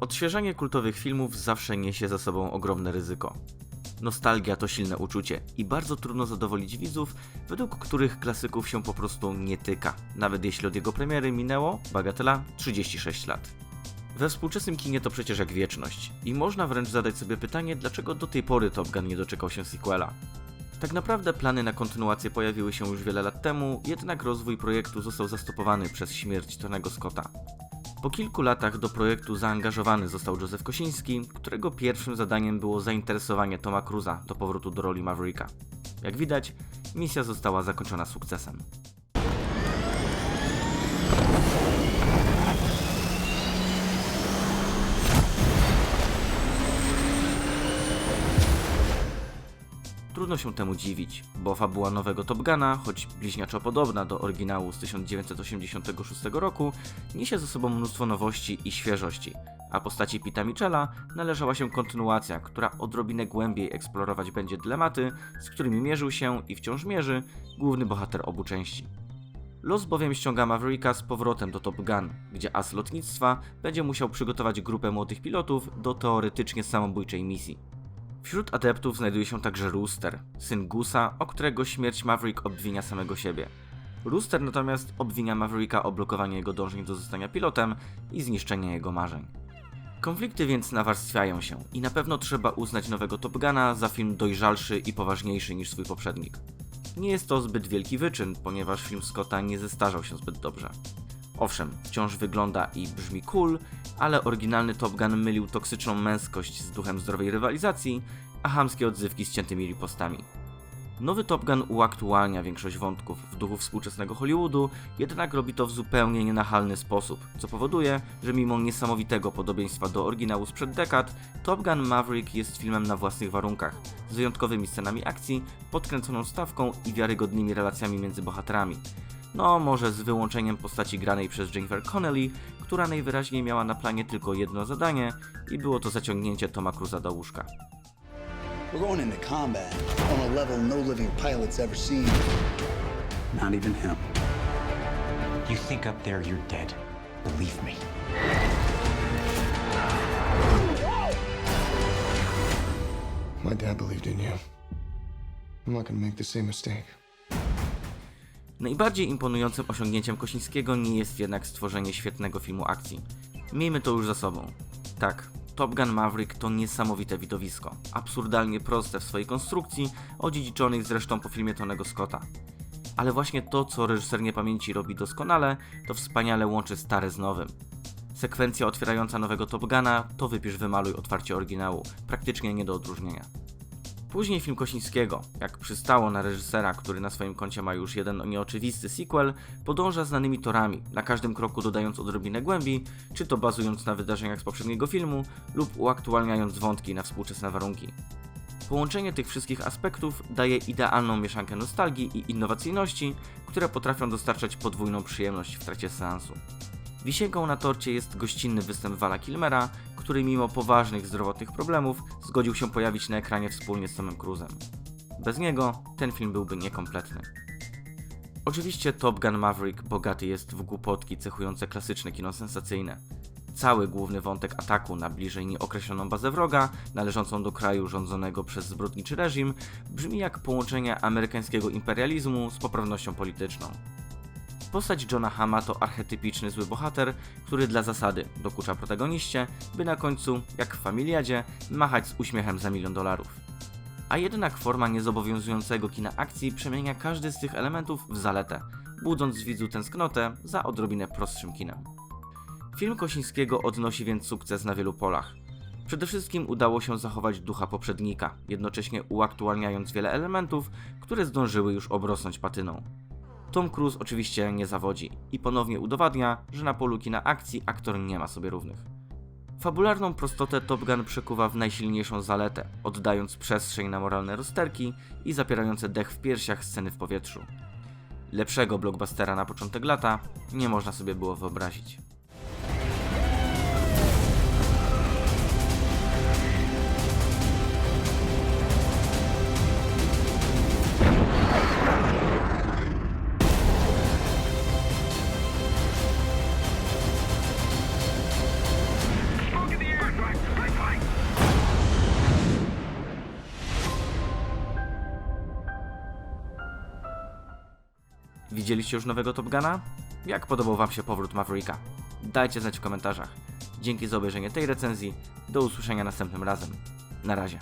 Odświeżanie kultowych filmów zawsze niesie za sobą ogromne ryzyko. Nostalgia to silne uczucie i bardzo trudno zadowolić widzów, według których klasyków się po prostu nie tyka, nawet jeśli od jego premiery minęło, bagatela, 36 lat. We współczesnym kinie to przecież jak wieczność i można wręcz zadać sobie pytanie, dlaczego do tej pory Top Gun nie doczekał się sequela. Tak naprawdę plany na kontynuację pojawiły się już wiele lat temu, jednak rozwój projektu został zastopowany przez śmierć Tonego Scotta. Po kilku latach do projektu zaangażowany został Józef Kosiński, którego pierwszym zadaniem było zainteresowanie Toma Cruza do powrotu do roli Mavericka. Jak widać, misja została zakończona sukcesem. Trudno się temu dziwić, bo fabuła nowego Top Guna, choć bliźniaczo podobna do oryginału z 1986 roku, niesie ze sobą mnóstwo nowości i świeżości, a postaci Pita Michela należała się kontynuacja, która odrobinę głębiej eksplorować będzie dylematy, z którymi mierzył się i wciąż mierzy główny bohater obu części. Los bowiem ściąga Mavericka z powrotem do Top Gun, gdzie as lotnictwa będzie musiał przygotować grupę młodych pilotów do teoretycznie samobójczej misji. Wśród adeptów znajduje się także Rooster, syn Gusa, o którego śmierć Maverick obwinia samego siebie. Rooster natomiast obwinia Mavericka o blokowanie jego dążeń do zostania pilotem i zniszczenie jego marzeń. Konflikty więc nawarstwiają się i na pewno trzeba uznać nowego Top Guna za film dojrzalszy i poważniejszy niż swój poprzednik. Nie jest to zbyt wielki wyczyn, ponieważ film Scotta nie zestarzał się zbyt dobrze. Owszem, wciąż wygląda i brzmi cool, ale oryginalny Top Gun mylił toksyczną męskość z duchem zdrowej rywalizacji, a chamskie odzywki z ciętymi ripostami. Nowy Top Gun uaktualnia większość wątków w duchu współczesnego Hollywoodu, jednak robi to w zupełnie nienachalny sposób, co powoduje, że mimo niesamowitego podobieństwa do oryginału sprzed dekad, Top Gun Maverick jest filmem na własnych warunkach, z wyjątkowymi scenami akcji, podkręconą stawką i wiarygodnymi relacjami między bohaterami. No, może z wyłączeniem postaci granej przez Jennifer Connelly, która najwyraźniej miała na planie tylko jedno zadanie i było to zaciągnięcie Toma Cruza do łóżka. We're going into combat on a level no living pilot's ever seen. Not even him. You think up there you're dead. Believe me. My dad believed in you. I'm not gonna make the same mistake. Najbardziej imponującym osiągnięciem Kosińskiego nie jest jednak stworzenie świetnego filmu akcji. Miejmy to już za sobą. Tak, Top Gun Maverick to niesamowite widowisko, absurdalnie proste w swojej konstrukcji, odziedziczonych zresztą po filmie Tonego Scotta. Ale właśnie to, co reżyser niepamięci robi doskonale, to wspaniale łączy stare z nowym. Sekwencja otwierająca nowego Top Guna to wypisz wymaluj otwarcie oryginału, praktycznie nie do odróżnienia. Później film Kosińskiego, jak przystało na reżysera, który na swoim koncie ma już jeden nieoczywisty sequel, podąża znanymi torami, na każdym kroku dodając odrobinę głębi, czy to bazując na wydarzeniach z poprzedniego filmu, lub uaktualniając wątki na współczesne warunki. Połączenie tych wszystkich aspektów daje idealną mieszankę nostalgii i innowacyjności, które potrafią dostarczać podwójną przyjemność w trakcie seansu. Wisienką na torcie jest gościnny występ Vala Kilmera, który mimo poważnych zdrowotnych problemów zgodził się pojawić na ekranie wspólnie z Tomem Cruzem. Bez niego ten film byłby niekompletny. Oczywiście Top Gun Maverick bogaty jest w głupotki cechujące klasyczne kino sensacyjne. Cały główny wątek ataku na bliżej nieokreśloną bazę wroga, należącą do kraju rządzonego przez zbrodniczy reżim, brzmi jak połączenie amerykańskiego imperializmu z poprawnością polityczną. Postać Johna Hama to archetypiczny zły bohater, który dla zasady dokucza protagoniście, by na końcu, jak w familiadzie, machać z uśmiechem za milion dolarów. A jednak forma niezobowiązującego kina akcji przemienia każdy z tych elementów w zaletę, budząc z widzu tęsknotę za odrobinę prostszym kinem. Film Kosińskiego odnosi więc sukces na wielu polach. Przede wszystkim udało się zachować ducha poprzednika, jednocześnie uaktualniając wiele elementów, które zdążyły już obrosnąć patyną. Tom Cruise oczywiście nie zawodzi i ponownie udowadnia, że na polu kina akcji aktor nie ma sobie równych. Fabularną prostotę Top Gun przekuwa w najsilniejszą zaletę, oddając przestrzeń na moralne rozterki i zapierające dech w piersiach sceny w powietrzu. Lepszego blockbustera na początek lata nie można sobie było wyobrazić. Widzieliście już nowego Top Guna? Jak podobał Wam się powrót Mavericka? Dajcie znać w komentarzach. Dzięki za obejrzenie tej recenzji. Do usłyszenia następnym razem. Na razie.